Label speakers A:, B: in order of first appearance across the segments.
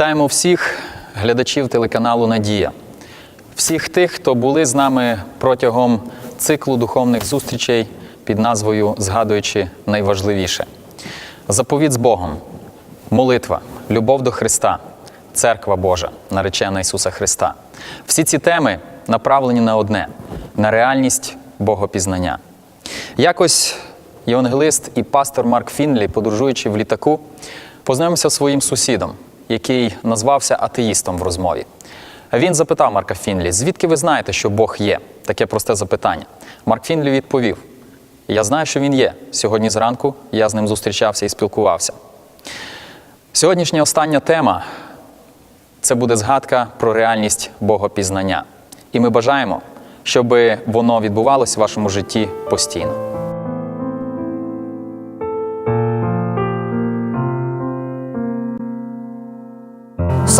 A: Вітаємо всіх глядачів телеканалу Надія, всіх тих, хто були з нами протягом циклу духовних зустрічей під назвою Згадуючи найважливіше. Заповіт з Богом, молитва, любов до Христа, церква Божа, наречена Ісуса Христа. Всі ці теми направлені на одне на реальність Богопізнання. Якось євангелист і пастор Марк Фінлі, подорожуючи в літаку, познайомився зі своїм сусідом, який назвався атеїстом в розмові. Він запитав Марка Фінлі, звідки ви знаєте, що Бог є? Таке просте запитання. Марк Фінлі відповів: Я знаю, що він є. Сьогодні зранку я з ним зустрічався і спілкувався. Сьогоднішня остання тема це буде згадка про реальність Богопізнання. І ми бажаємо, щоб воно відбувалося в вашому житті постійно.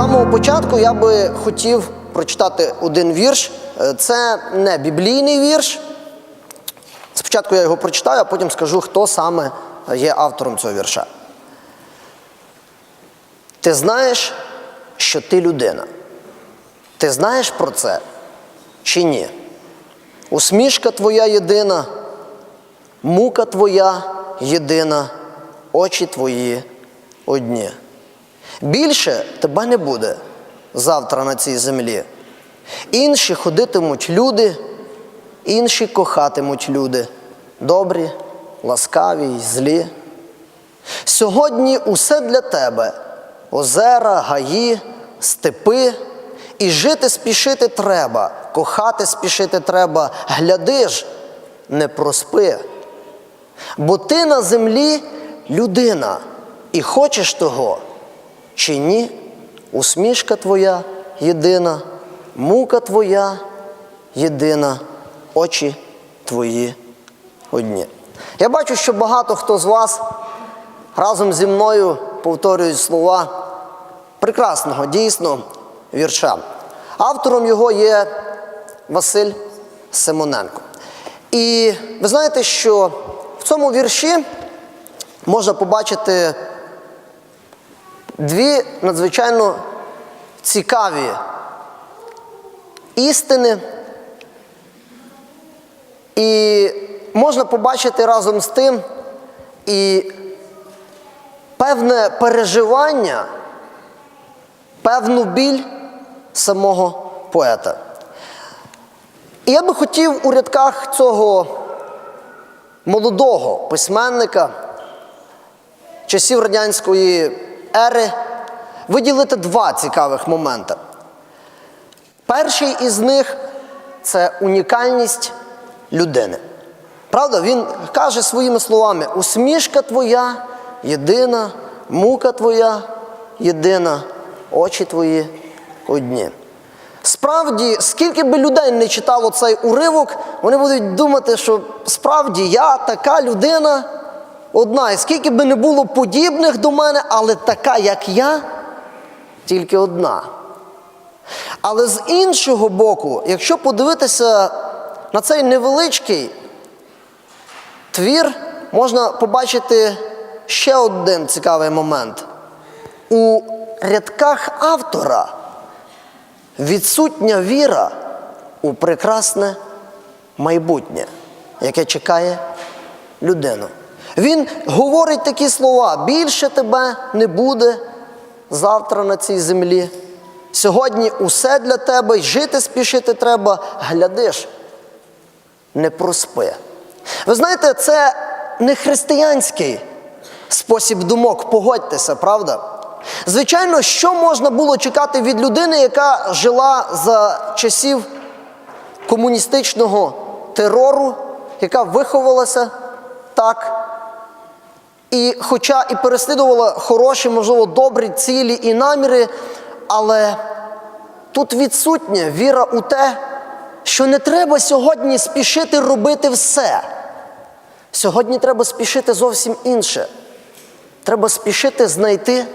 B: Самого початку я би хотів прочитати один вірш. Е, Це не біблійний вірш. Спочатку я його прочитаю, а потім скажу, хто саме є автором цього вірша. Ти знаєш, що ти людина. Ти знаєш про це чи ні? Усмішка твоя єдина, мука твоя єдина, очі твої одні. Більше тебе не буде завтра на цій землі. Інші ходитимуть люди, інші кохатимуть люди, добрі, ласкаві й злі. Сьогодні усе для тебе озера, гаї, степи, і жити спішити треба, кохати спішити треба, гляди ж, не проспи. Бо ти на землі людина і хочеш того чи ні, усмішка твоя єдина, мука твоя єдина, очі твої одні. Я бачу, що багато хто з вас разом зі мною повторюють слова прекрасного, дійсно вірша. Автором його є Василь Симоненко. І ви знаєте, що в цьому вірші можна побачити дві надзвичайно цікаві істини. І можна побачити разом з тим і певне переживання, певну біль самого поета. І я би хотів у рядках цього молодого письменника часів радянської ери виділити два цікавих моменти. Перший із них це унікальність людини. Правда, він каже своїми словами: усмішка твоя єдина, мука твоя єдина, очі твої одні. Справді, скільки би людей не читало цей уривок, вони будуть думати, що справді я така людина одна. І скільки би не було подібних до мене, але така, як я, тільки одна. Але з іншого боку, якщо подивитися на цей невеличкий твір, можна побачити ще один цікавий момент. У рядках автора відсутня віра у прекрасне майбутнє, яке чекає людину. Він говорить такі слова: більше тебе не буде завтра на цій землі. Сьогодні усе для тебе, й жити спішити треба, глядиш, не проспи. Ви знаєте, це не християнський спосіб думок, погодьтеся, правда? Звичайно, що можна було чекати від людини, яка жила за часів комуністичного терору, яка виховалася так, і хоча і переслідувала хороші, можливо, добрі цілі і наміри, але тут відсутня віра у те, що не треба сьогодні спішити робити все. Сьогодні треба спішити зовсім інше. Треба спішити знайти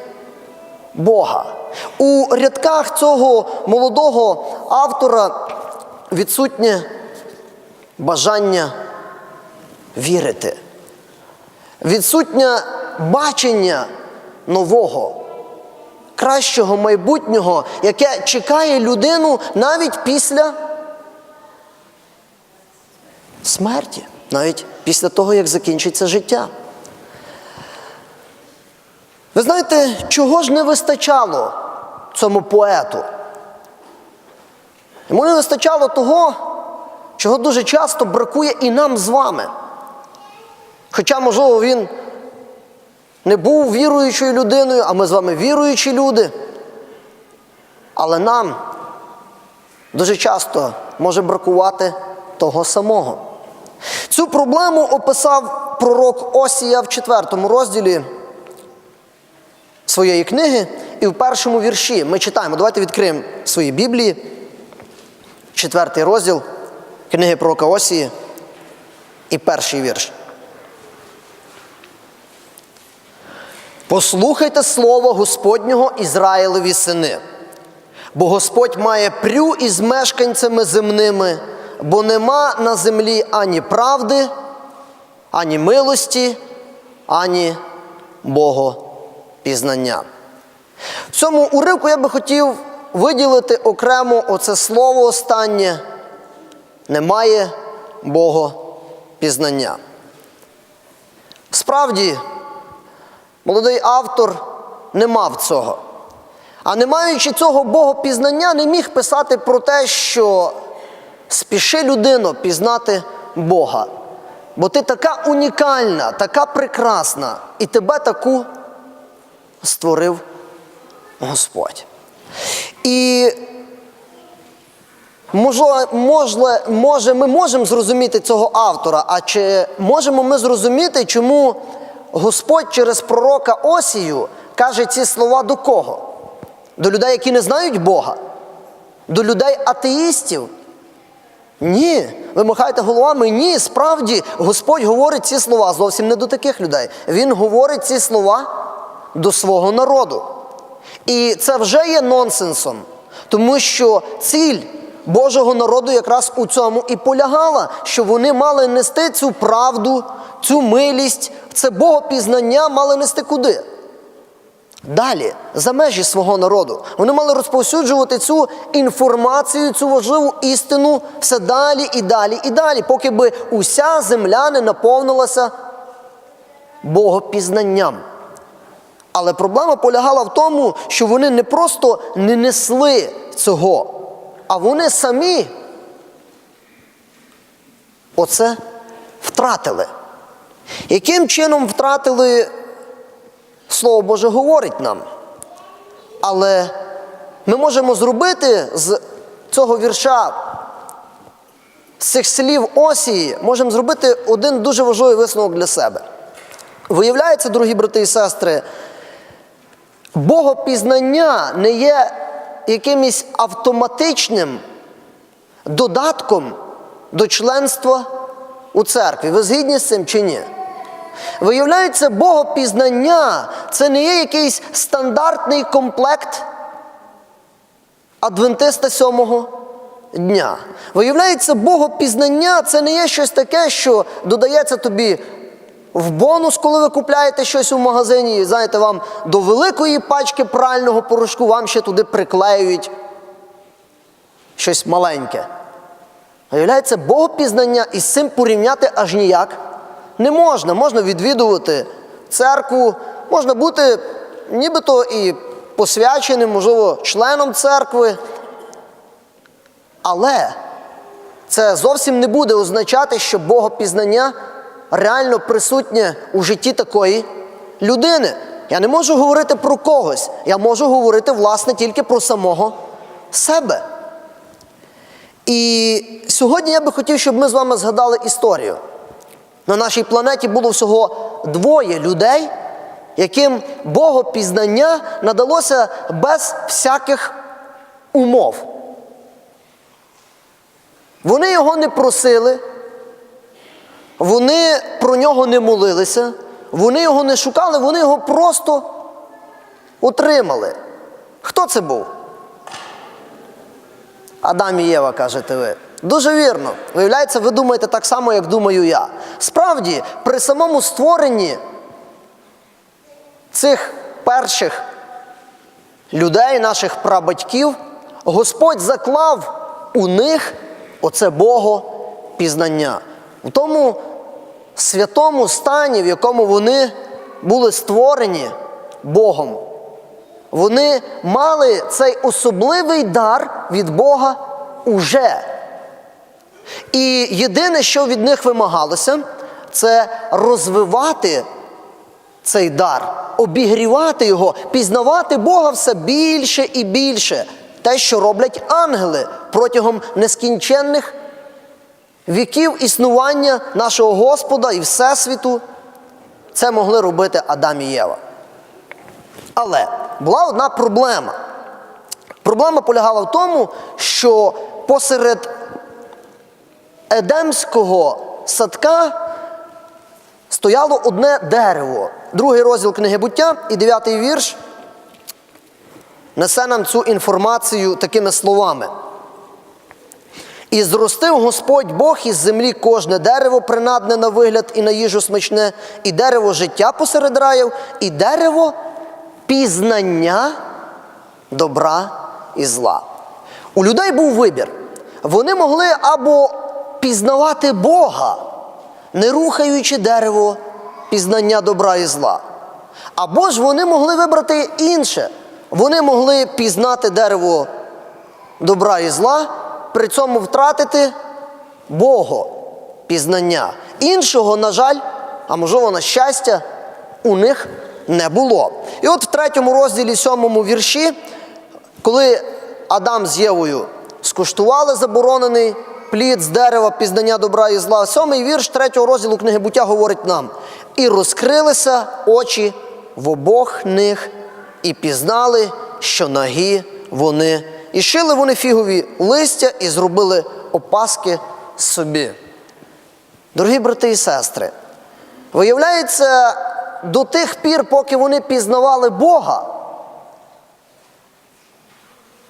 B: Бога. У рядках цього молодого автора відсутнє бажання вірити, відсутнє бачення нового, кращого майбутнього, яке чекає людину навіть після смерті, навіть після того, як закінчиться життя. Ви знаєте, чого ж не вистачало цьому поету? Йому не вистачало того, чого дуже часто бракує і нам з вами. Хоча, можливо, він не був віруючою людиною, а ми з вами віруючі люди. Але нам дуже часто може бракувати того самого. Цю проблему описав пророк Осія в четвертому розділі своєї книги і в першому вірші. Ми читаємо. Давайте відкриємо свої Біблії. Четвертий розділ книги пророка Осії і перший вірш. Послухайте слово Господнього Ізраїлеві сини, бо Господь має прю із мешканцями земними, бо нема на землі ані правди, ані милості, ані Богопізнання. В цьому уривку я би хотів виділити окремо оце слово останнє немає Богопізнання. Справді, молодий автор не мав цього. А не маючи цього богопізнання, не міг писати про те, що спіши людино пізнати Бога. Бо ти така унікальна, така прекрасна, і тебе таку створив Господь. І може, може, може, ми можемо зрозуміти цього автора, а чи можемо ми зрозуміти, чому Господь через пророка Осію каже ці слова до кого? До людей, які не знають Бога? До людей атеїстів? Ні, ви махаєте головами. Ні, справді Господь говорить ці слова зовсім не до таких людей. Він говорить ці слова до свого народу. І це вже є нонсенсом, тому що ціль Божого народу якраз у цьому і полягала, що вони мали нести цю правду, цю милість, це богопізнання мали нести куди? Далі, за межі свого народу. Вони мали розповсюджувати цю інформацію, цю важливу істину все далі і далі і далі, поки би уся земля не наповнилася богопізнанням. Але проблема полягала в тому, що вони не просто не несли цього, а вони самі оце втратили. Яким чином втратили, Слово Боже говорить нам. Але ми можемо зробити з цього вірша, з цих слів Осії, можемо зробити один дуже важливий висновок для себе. Виявляється, дорогі брати і сестри, Богопізнання не є якимось автоматичним додатком до членства у церкві. Ви згідні з цим чи ні? Виявляється, богопізнання це не є якийсь стандартний комплект адвентиста сьомого дня. Виявляється, богопізнання це не є щось таке, що додається тобі в бонус, коли ви купляєте щось у магазині, і знаєте, вам до великої пачки прального порошку вам ще туди приклеюють щось маленьке. Виявляється, богопізнання і з цим порівняти аж ніяк не можна. Можна відвідувати церкву, можна бути нібито і посвяченим, можливо, членом церкви. Але це зовсім не буде означати, що богопізнання реально присутнє у житті такої людини. Я не можу говорити про когось, я можу говорити, власне, тільки про самого себе. І сьогодні я би хотів, щоб ми з вами згадали історію. На нашій планеті було всього двоє людей, яким богопізнання надалося без всяких умов. Вони його не просили, вони про нього не молилися, вони його не шукали, вони його просто отримали. Хто це був? Адам і Єва, кажете ви. Дуже вірно. Виявляється, ви думаєте так само, як думаю я. Справді, при самому створенні цих перших людей, наших прабатьків, Господь заклав у них оце Богопізнання. У тому святому стані, в якому вони були створені Богом. Вони мали цей особливий дар від Бога уже. І єдине, що від них вимагалося, це розвивати цей дар, обігрівати його, пізнавати Бога все більше і більше. Те, що роблять ангели протягом нескінченних віків існування нашого Господа і Всесвіту, це могли робити Адам і Єва. Але була одна проблема. Проблема полягала в тому, що посеред Едемського садка стояло одне дерево. Другий розділ книги буття і дев'ятий вірш несе нам цю інформацію такими словами. І зростив Господь Бог із землі кожне дерево, принадне на вигляд і на їжу смачне, і дерево життя посеред раїв, і дерево пізнання добра і зла. У людей був вибір. Вони могли або пізнавати Бога, не рухаючи дерево пізнання добра і зла. Або ж вони могли вибрати інше. Вони могли пізнати дерево добра і зла, при цьому втратити Бога пізнання. Іншого, на жаль, а можливо, на щастя, у них не було. І от в третьому розділі, сьомому вірші, коли Адам з Євою скуштували заборонений плід з дерева пізнання добра і зла, сьомий вірш третього розділу книги буття говорить нам: і розкрилися очі в обох них, і пізнали, що нагі вони. І шили вони фігові листя і зробили опаски собі. Дорогі брати і сестри, виявляється, до тих пір, поки вони пізнавали Бога,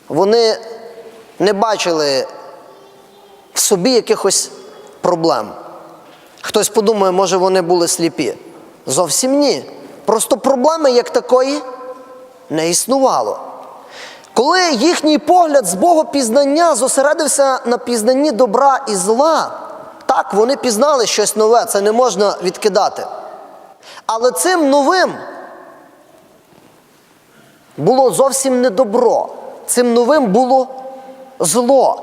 B: вони не бачили в собі якихось проблем. Хтось подумає, може вони були сліпі. Зовсім ні. Просто проблеми як такої не існувало. Коли їхній погляд з Богопізнання зосередився на пізнанні добра і зла, так, вони пізнали щось нове, це не можна відкидати. Але цим новим було зовсім не добро. Цим новим було зло.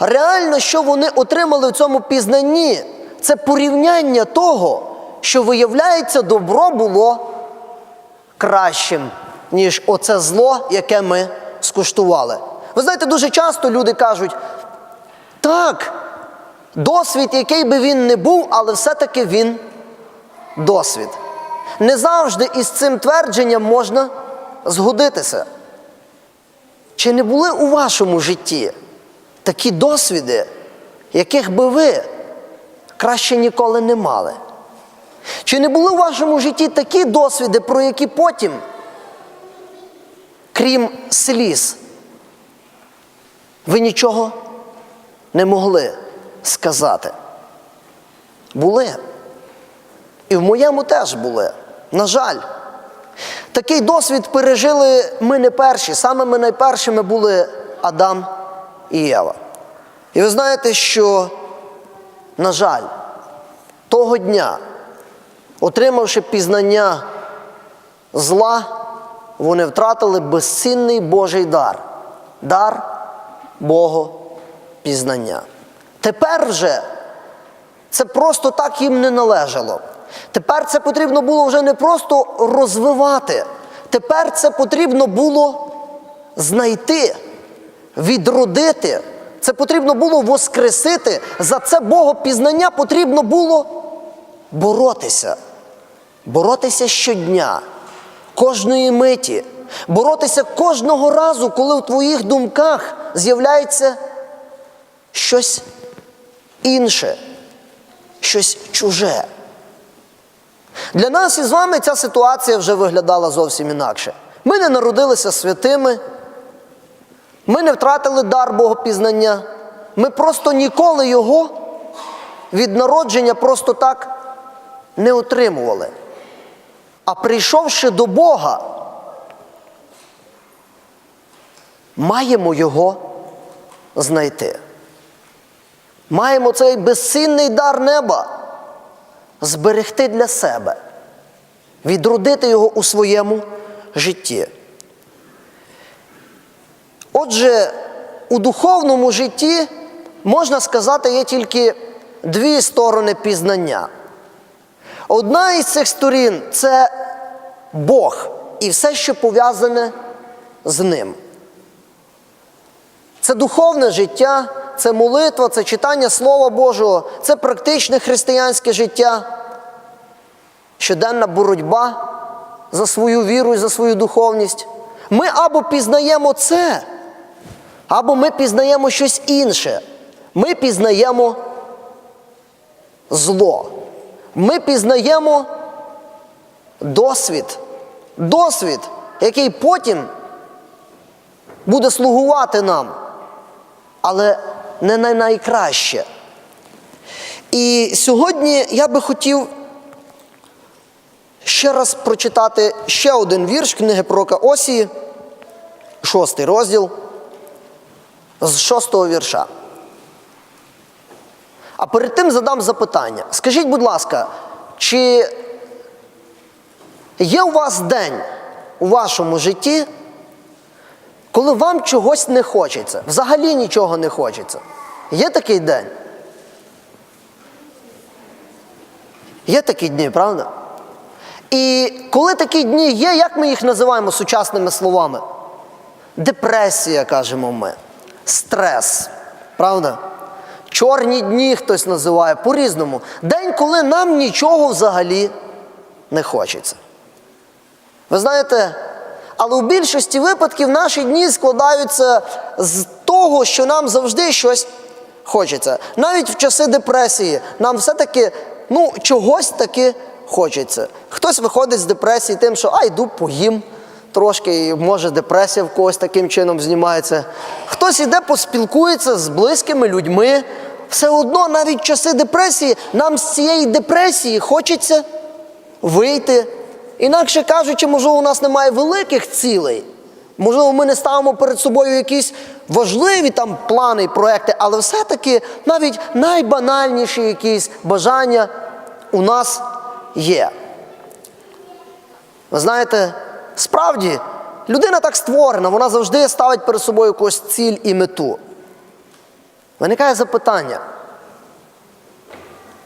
B: Реально, що вони отримали в цьому пізнанні, це порівняння того, що виявляється, добро було кращим, ніж оце зло, яке ми скуштували. Ви знаєте, дуже часто люди кажуть, так, досвід, який би він не був, але все-таки він досвід. Не завжди із цим твердженням можна згодитися. Чи не були у вашому житті такі досвіди, яких би ви краще ніколи не мали? Чи не були у вашому житті такі досвіди, про які потім, крім сліз, ви нічого не могли сказати? Були. І в моєму теж були. На жаль. Такий досвід пережили ми не перші. Самими найпершими були Адам і Єва. І ви знаєте, що, на жаль, того дня, отримавши пізнання зла, вони втратили безцінний Божий дар дар Богопізнання. Тепер вже це просто так їм не належало. Тепер це потрібно було вже не просто розвивати, тепер це потрібно було знайти, відродити. Це потрібно було воскресити. За це Богопізнання потрібно було боротися. Боротися щодня, кожної миті, боротися кожного разу, коли в твоїх думках з'являється щось інше, щось чуже. Для нас із вами ця ситуація вже виглядала зовсім інакше. Ми не народилися святими, ми не втратили дар Богопізнання, ми просто ніколи його від народження просто так не отримували. А прийшовши до Бога, маємо його знайти. Маємо цей безцінний дар неба зберегти для себе, відродити його у своєму житті. Отже, у духовному житті, можна сказати, є тільки дві сторони пізнання. Одна із цих сторін це Бог і все, що пов'язане з ним. Це духовне життя, це молитва, це читання Слова Божого, це практичне християнське життя, щоденна боротьба за свою віру і за свою духовність. Ми або пізнаємо це, або ми пізнаємо щось інше. Ми пізнаємо зло. Ми пізнаємо досвід. Досвід, який потім буде слугувати нам, але не на найкраще. І сьогодні я би хотів ще раз прочитати ще один вірш книги пророка Осії, шостий розділ, з шостого вірша. А перед тим задам запитання. Скажіть, будь ласка, чи є у вас день у вашому житті, коли вам чогось не хочеться, взагалі нічого не хочеться? Є такий день? Є такі дні, правда? І коли такі дні є, як ми їх називаємо сучасними словами? Депресія, кажемо ми, стрес, правда? Чорні дні хтось називає по-різному. День, коли нам нічого взагалі не хочеться. Ви знаєте, але у більшості випадків наші дні складаються з того, що нам завжди щось хочеться. Навіть в часи депресії нам все-таки ну, чогось таки хочеться. Хтось виходить з депресії тим, що а йду поїм трошки, і може депресія в когось таким чином знімається. Хтось іде поспілкується з близькими людьми. Все одно навіть в часи депресії нам з цієї депресії хочеться вийти. Інакше кажучи, можливо, у нас немає великих цілей. Можливо, ми не ставимо перед собою якісь важливі там плани і проекти, але все-таки навіть найбанальніші якісь бажання у нас є. Ви знаєте, справді, людина так створена, вона завжди ставить перед собою якусь ціль і мету. Виникає запитання.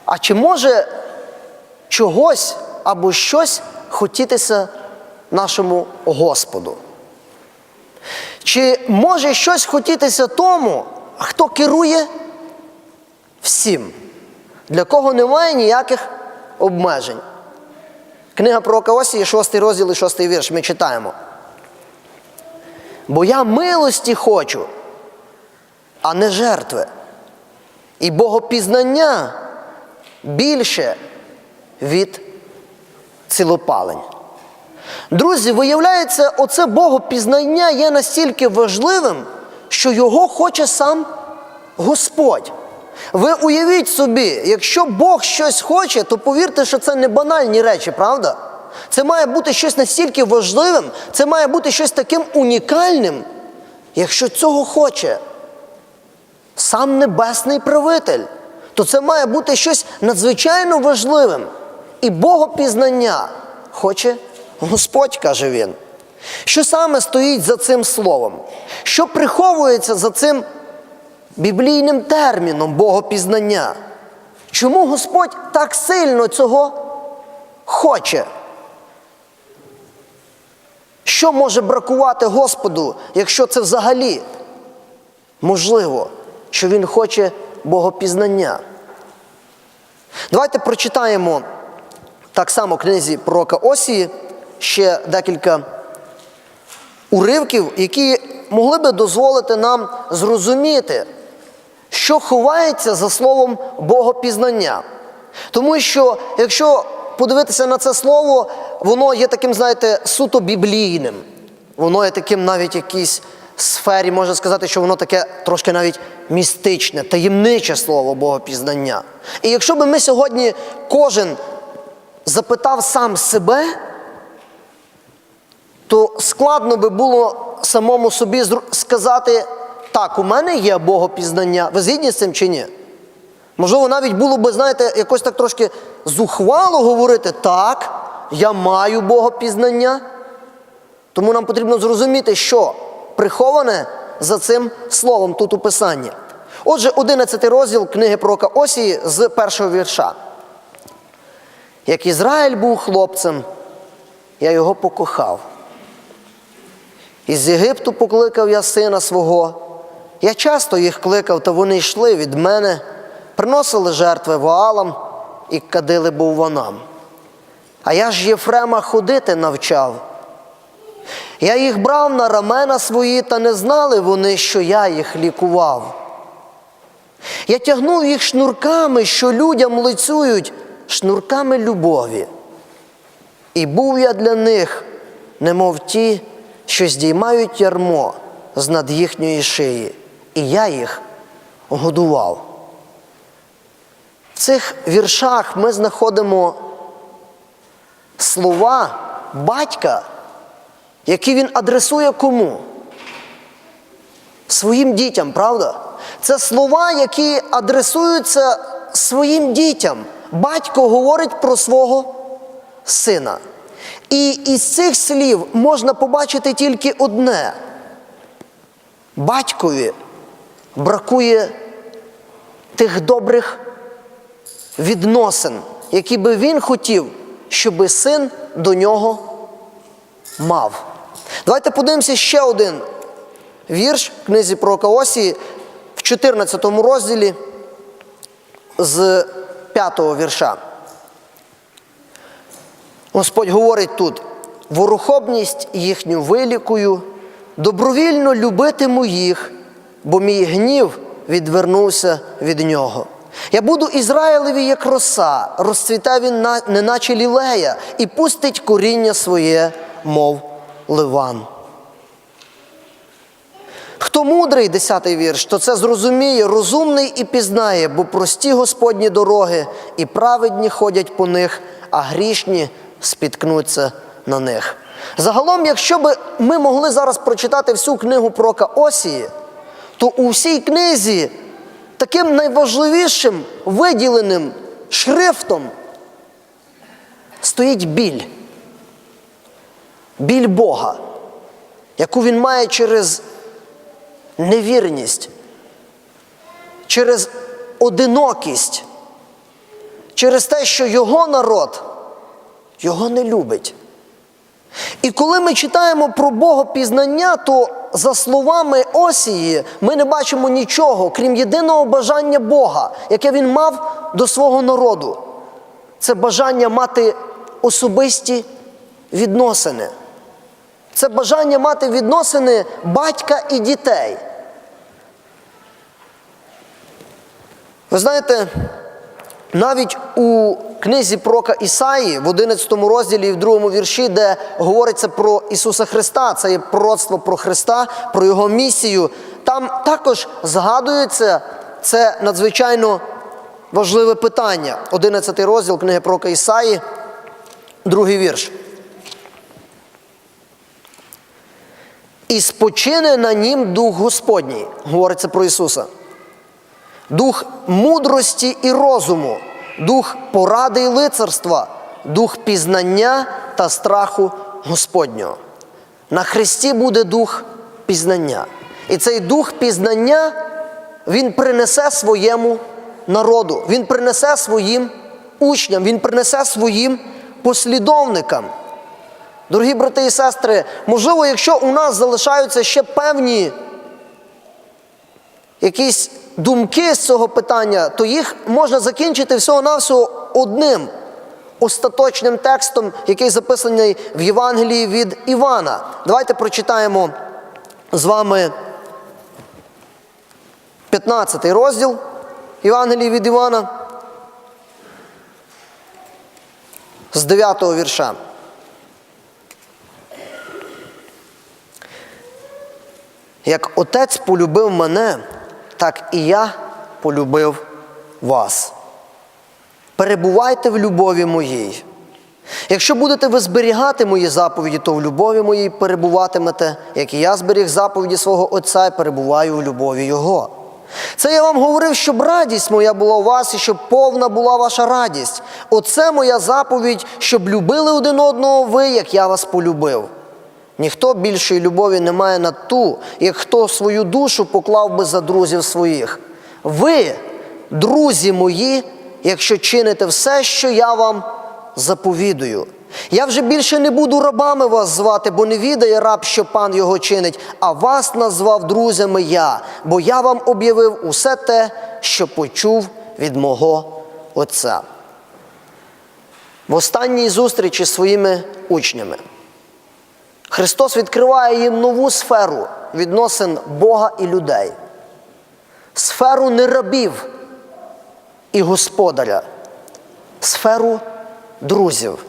B: А чи може чогось або щось хотітися нашому Господу? Чи може щось хотітися тому, хто керує всім, для кого немає ніяких обмежень? Книга пророка Осії, 6 розділ і 6 вірш, ми читаємо. Бо я милості хочу, а не жертви. І богопізнання більше від цілопалень. Друзі, виявляється, оце богопізнання є настільки важливим, що його хоче сам Господь. Ви уявіть собі, якщо Бог щось хоче, то повірте, що це не банальні речі, правда? Це має бути щось настільки важливим, це має бути щось таким унікальним, якщо цього хоче сам небесний правитель, то це має бути щось надзвичайно важливим. І богопізнання хоче Господь, каже він. Що саме стоїть за цим словом? Що приховується за цим біблійним терміном богопізнання? Чому Господь так сильно цього хоче? Що може бракувати Господу, якщо це взагалі можливо, що Він хоче богопізнання? Давайте прочитаємо так само в книзі пророка Осії ще декілька уривків, які могли би дозволити нам зрозуміти, що ховається за словом богопізнання. Тому що, якщо подивитися на це слово, воно є таким, знаєте, суто біблійним. Воно є таким навіть якійсь сфері, можна сказати, що воно таке трошки навіть містичне, таємниче слово богопізнання. І якщо би ми сьогодні кожен запитав сам себе, то складно би було самому собі сказати, так, у мене є богопізнання. Ви згідні з цим чи ні? Можливо, навіть було би, знаєте, якось так трошки зухвало говорити, так, я маю богопізнання. Тому нам потрібно зрозуміти, що приховане за цим словом тут у Писанні. Отже, 11 розділ книги пророка Осії з першого вірша. Як Ізраїль був хлопцем, я його покохав. Із Єгипту покликав я сина свого. Я часто їх кликав, та вони йшли від мене, приносили жертви воалам і кадили бовванам. А я ж Єфрема ходити навчав. Я їх брав на рамена свої, та не знали вони, що я їх лікував. Я тягнув їх шнурками, що людям лицюють, шнурками любові. І був я для них, немов ті, що здіймають ярмо з над їхньої шиї, і я їх годував. В цих віршах ми знаходимо слова батька, які він адресує кому? Своїм дітям, правда? Це слова, які адресуються своїм дітям. Батько говорить про свого сина. І із цих слів можна побачити тільки одне: батькові бракує тих добрих відносин, які би він хотів, щоби син до нього мав. Давайте подивимося ще один вірш в книзі пророка Осії в 14 розділі з 5 вірша. Господь говорить тут: ворухобність їхню вилікую, добровільно любитиму їх, бо мій гнів відвернувся від нього. Я буду Ізраїлеві як роса, розцвіта він неначе лілея, і пустить коріння своє, мов ливан. Хто мудрий, 10 вірш, то це зрозуміє, розумний і пізнає, бо прості Господні дороги, і праведні ходять по них, а грішні спіткнуться на них. Загалом, якщо би ми могли зараз прочитати всю книгу пророка Осії, то у всій книзі таким найважливішим виділеним шрифтом стоїть біль. Біль Бога, яку він має через невірність, через одинокість, через те, що його народ його не любить. І коли ми читаємо про Богопізнання, то за словами Осії ми не бачимо нічого, крім єдиного бажання Бога, яке він мав до свого народу. Це бажання мати особисті відносини. Це бажання мати відносини батька і дітей. Ви знаєте, навіть у книзі пророка Ісаї в 11 розділі і в 2 вірші, де говориться про Ісуса Христа, це є пророцтво про Христа, про Його місію, там також згадується це надзвичайно важливе питання. 11 розділ книги пророка Ісаї, другий вірш. І спочине на нім Дух Господній, говориться про Ісуса. Дух мудрості і розуму, дух поради і лицарства, дух пізнання та страху Господнього. На Христі буде дух пізнання. І цей дух пізнання Він принесе своєму народу, Він принесе своїм учням, Він принесе своїм послідовникам. Дорогі брати і сестри, можливо, якщо у нас залишаються ще певні якісь думки з цього питання, то їх можна закінчити всього-навсього одним остаточним текстом, який записаний в Євангелії від Івана. Давайте прочитаємо з вами 15 розділ Євангелії від Івана з 9 вірша. Як отець полюбив мене, так і я полюбив вас. Перебувайте в любові моїй. Якщо будете ви зберігати мої заповіді, то в любові моїй перебуватимете, як і я зберіг заповіді свого Отця і перебуваю у любові Його. Це я вам говорив, щоб радість моя була у вас і щоб повна була ваша радість. Оце моя заповідь, щоб любили один одного ви, як я вас полюбив. Ніхто більшої любові не має на ту, як хто свою душу поклав би за друзів своїх. Ви, друзі мої, якщо чините все, що я вам заповідую. Я вже більше не буду рабами вас звати, бо не відає раб, що пан його чинить, а вас назвав друзями я, бо я вам об'явив усе те, що почув від мого Отця. В останній зустрічі з своїми учнями. Христос відкриває їм нову сферу відносин Бога і людей, сферу не рабів і господаря, сферу друзів.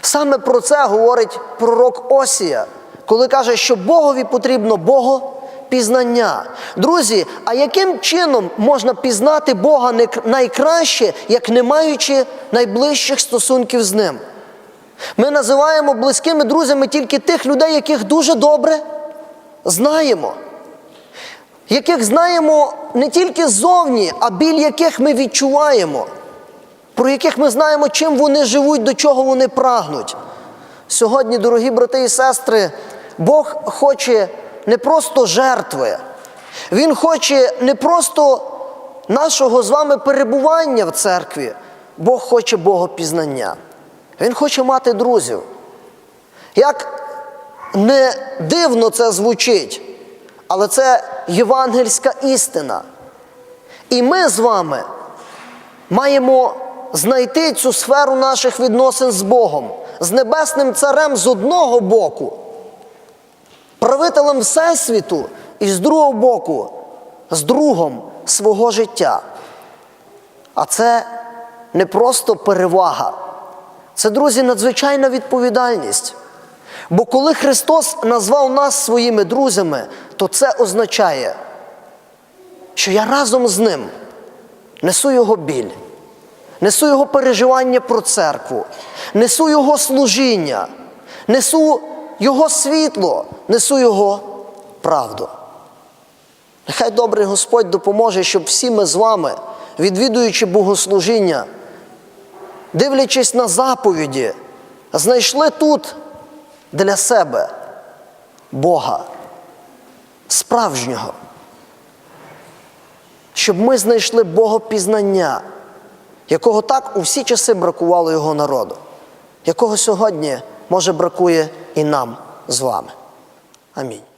B: Саме про це говорить пророк Осія, коли каже, що Богові потрібно Богопізнання. Друзі, а яким чином можна пізнати Бога найкраще, як не маючи найближчих стосунків з Ним? Ми називаємо близькими друзями тільки тих людей, яких дуже добре знаємо, яких знаємо не тільки ззовні, а біль яких ми відчуваємо, про яких ми знаємо, чим вони живуть, до чого вони прагнуть. Сьогодні, дорогі брати і сестри, Бог хоче не просто жертви, Він хоче не просто нашого з вами перебування в церкві, Бог хоче Богопізнання. Він хоче мати друзів. Як не дивно це звучить, але це євангельська істина. І ми з вами маємо знайти цю сферу наших відносин з Богом, з Небесним Царем з одного боку, правителем Всесвіту, і з другого боку, з другом свого життя. А це не просто перевага. Це, друзі, надзвичайна відповідальність. Бо коли Христос назвав нас своїми друзями, то це означає, що я разом з Ним несу Його біль, несу Його переживання про церкву, несу Його служіння, несу Його світло, несу Його правду. Нехай добрий Господь допоможе, щоб всі ми з вами, відвідуючи богослужіння, дивлячись на заповіді, знайшли тут для себе Бога справжнього, щоб ми знайшли Богопізнання, якого так у всі часи бракувало його народу, якого сьогодні, може, бракує і нам з вами. Амінь.